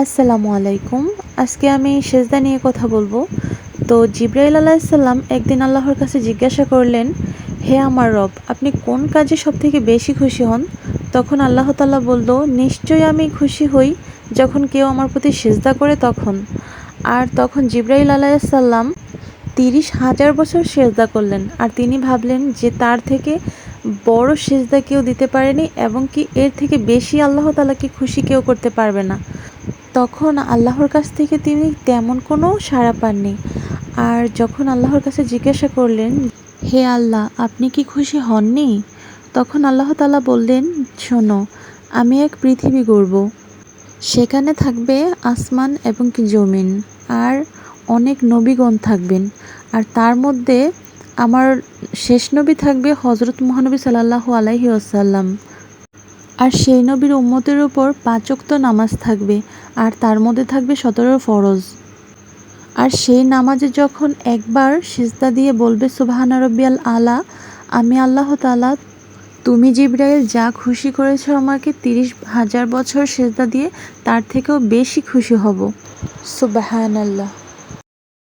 আসসালামু আলাইকুম। আজকে আমি সেজদা নিয়ে কথা বলব। তো জিব্রাইল আলাইসাল্লাম একদিন আল্লাহর কাছে জিজ্ঞাসা করলেন, হে আমার রব, আপনি কোন কাজে সব থেকে বেশি খুশি হন? তখন আল্লাহ তাল্লাহ বলল, নিশ্চয়ই আমি খুশি হই যখন কেউ আমার প্রতি সেজদা করে তখন। আর তখন জিব্রাইল আলাইসাল্লাম তিরিশ হাজার বছর সেজদা করলেন। আর তিনি ভাবলেন যে তার থেকে বড় সেজদা কেউ দিতে পারেনি এবং কি এর থেকে বেশি আল্লাহ তালাকে খুশি কেউ করতে পারবে না। তখন আল্লাহর কাছ থেকে তিনি তেমন কোনো সাড়া পাননি। আর যখন আল্লাহর কাছে জিজ্ঞাসা করলেন, হে আল্লাহ, আপনি কি খুশি হননি? তখন আল্লাহ তালা বললেন, শোনো, আমি এক পৃথিবী গড়ব। সেখানে থাকবে আসমান এবং কি জমিন, আর অনেক নবীগণ থাকবেন। আর তার মধ্যে আমার শেষ নবী থাকবে হজরত মহানবী সাল্লাহ আলাইহি আসাল্লাম আর সেই নবীর উম্মতের উপর পাঁচক্ত নামাজ থাকবে, আর তার মধ্যে থাকবে সতেরো ফরজ। আর সেই নামাজে যখন একবার সিজদা দিয়ে বলবে, সুবাহানা রব্বিয়াল আলা আমি আল্লাহ তালা তুমি জিব্রাইল যা খুশি করেছ আমাকে তিরিশ হাজার বছর সেজদা দিয়ে, তার থেকেও বেশি খুশি হব। সুবাহান আল্লাহ